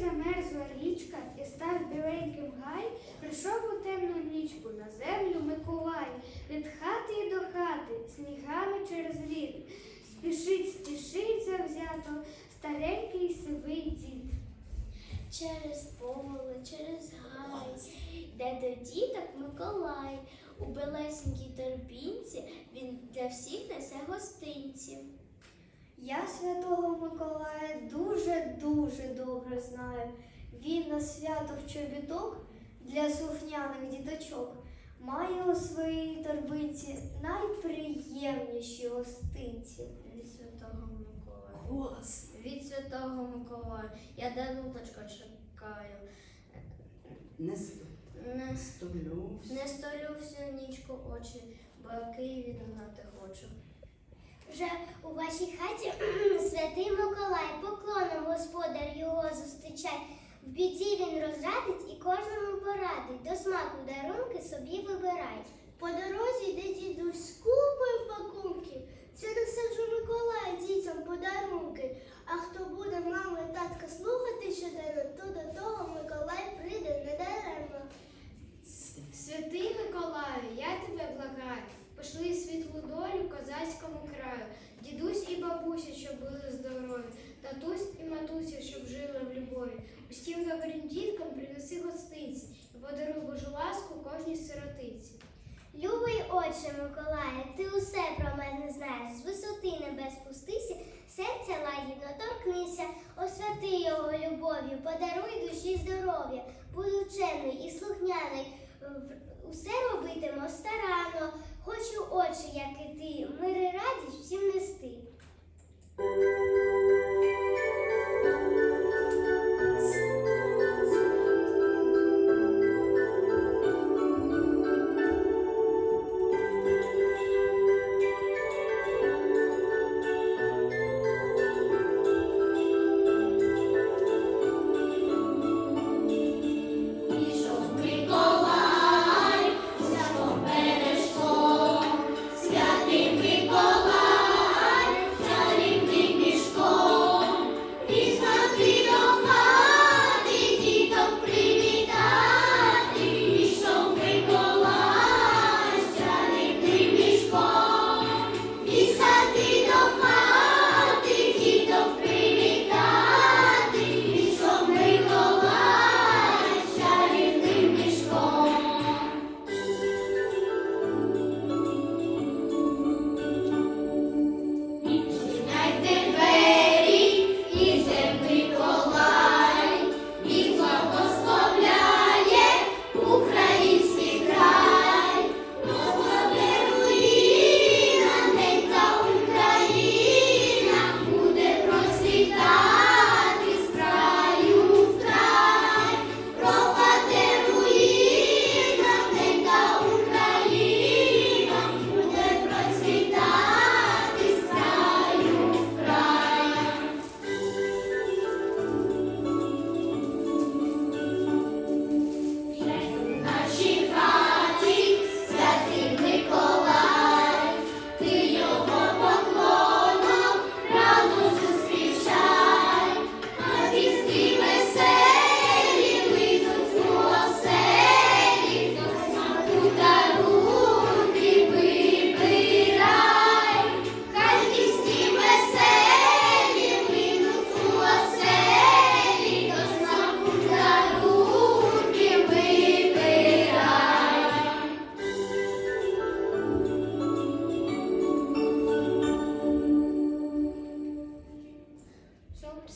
Замерзла річка і став біленьким гай, прийшов у темну нічку на землю Миколай, від хати й до хати, снігами через лід. Спішить, спішить завзято старенький сивий дід. Через поле, через гай, де до діток Миколай. У белесенькій торбінці він для всіх несе гостинці. Я святого Миколая дуже-дуже добре знаю. Він на свято в чобіток для слухняних діточок має у своїй торбинці найприємніші гостинці. Від святого Миколая. Голос. Від святого Миколая. Я даруночка чекаю. Не Не, столю. не столю всю нічку очі, бо Києві знати хочу. У вашій хаті святий Миколай, поклоном господар його зустрічай. В біді він розрадить і кожному порадить. До смаку дарунки собі вибирай. По дорозі йде дідусь скупив пакунків. Це несе жили. Усім добрим діткам принеси гостинці і подаруй Божу ласку кожній сиротиці. Любий отче Миколая, ти усе про мене знаєш. З висоти небес спустися, серця лагідно торкнися, освяти його любов'ю, подаруй душі здоров'я, буду чемний і слухняний. Усе робитиму старанно, хочу очі, як і ти, мир і радість.